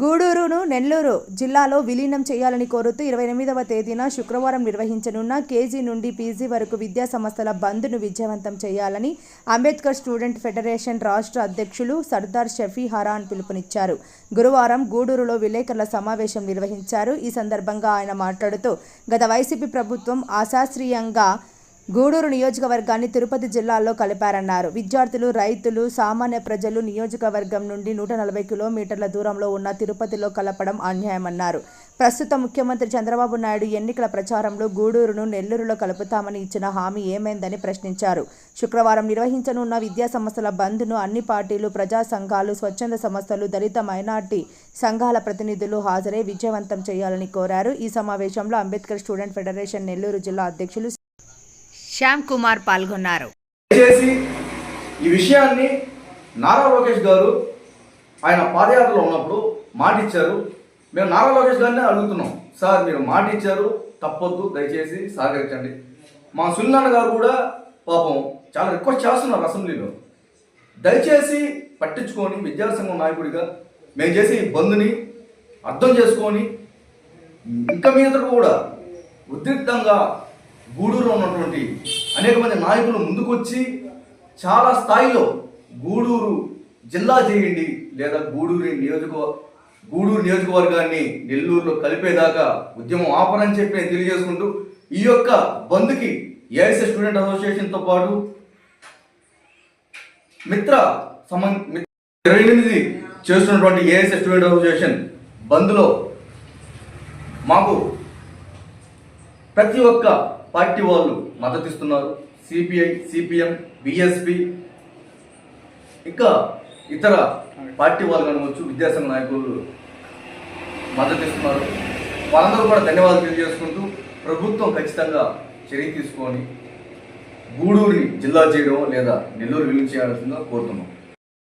గూడూరును నెల్లూరు జిల్లాలో విలీనం చేయాలని కోరుతూ ఇరవై ఎనిమిదవ తేదీన శుక్రవారం నిర్వహించనున్న కేజీ నుండి పీజీ వరకు విద్యా సంస్థల బంద్ను విజయవంతం చేయాలని అంబేద్కర్ స్టూడెంట్ ఫెడరేషన్ రాష్ట్ర అధ్యక్షులు సర్దార్ షఫీ హరాన్ పిలుపునిచ్చారు. గురువారం గూడూరులో విలేకరుల సమావేశం నిర్వహించారు. ఈ సందర్భంగా ఆయన మాట్లాడుతూ గత వైసీపీ ప్రభుత్వం అశాస్త్రీయంగా గూడూరు నియోజకవర్గాన్ని తిరుపతి జిల్లాలో కలిపారన్నారు. విద్యార్థులు రైతులు సామాన్య ప్రజలు నియోజకవర్గం నుండి నూట నలభై కిలోమీటర్ల దూరంలో ఉన్న తిరుపతిలో కలపడం అన్యాయమన్నారు. ప్రస్తుత ముఖ్యమంత్రి చంద్రబాబు నాయుడు ఎన్నికల ప్రచారంలో గూడూరును నెల్లూరులో కలుపుతామని ఇచ్చిన హామీ ఏమైందని ప్రశ్నించారు. శుక్రవారం నిర్వహించనున్న విద్యా సంస్థల బంద్ను అన్ని పార్టీలు ప్రజా సంఘాలు స్వచ్ఛంద సంస్థలు దళిత మైనార్టీ సంఘాల ప్రతినిధులు హాజరై విజయవంతం చేయాలని కోరారు. ఈ సమావేశంలో అంబేద్కర్ స్టూడెంట్ ఫెడరేషన్ నెల్లూరు జిల్లా అధ్యక్షులు శ్యామ్ కుమార్ పాల్గొన్నారు. దయచేసి ఈ విషయాన్ని నారా లోకేష్ గారు ఆయన పాదయాత్రలో ఉన్నప్పుడు మాట ఇచ్చారు మేము నారా లోకేష్ గారిని అడుగుతున్నాం సార్ మీరు మాట ఇచ్చారు తప్పొద్దు దయచేసి సహకరించండి. మా సుల్నాన్న గారు కూడా పాపం చాలా రిక్వెస్ట్ చేస్తున్నారు అసెంబ్లీలో. దయచేసి పట్టించుకొని విద్యాసంఘం నాయకుడిగా మేము చేసే ఈ బంద్ని అర్థం చేసుకొని ఇంకా మీద కూడా ఉద్రిక్తంగా గూడూరు అనేక మంది నాయకులు ముందుకొచ్చి చాలా స్థాయిలో గూడూరు జిల్లా చేయండి లేదా గూడూరు నియోజక గూడూరు నియోజకవర్గాన్ని నెల్లూరులో కలిపేదాకా ఉద్యమం ఆపనని చెప్పి నేను తెలియజేసుకుంటూ ఈ యొక్క బంద్కి ఏఐసీ స్టూడెంట్ అసోసియేషన్తో పాటు మిత్ర సంబంధ ఇరవై ఎనిమిది చేస్తున్నటువంటి ఏఎస్ స్టూడెంట్ అసోసియేషన్ బంద్లో మాకు ప్రతి ఒక్క పార్టీ వాళ్ళు మద్దతిస్తున్నారు సిపిఐ సిపిఎం బిఎస్పి ఇంకా ఇతర పార్టీ వాళ్ళు కనవచ్చు విద్యాసంఘ నాయకులు మద్దతిస్తున్నారు వాళ్ళందరూ కూడా ధన్యవాదాలు తెలియజేసుకుంటూ ప్రభుత్వం ఖచ్చితంగా చర్య తీసుకొని గూడూరిని జిల్లా చేయడం లేదా నెల్లూరు విలీనం చేయాల్సిందిగా కోరుతున్నాం.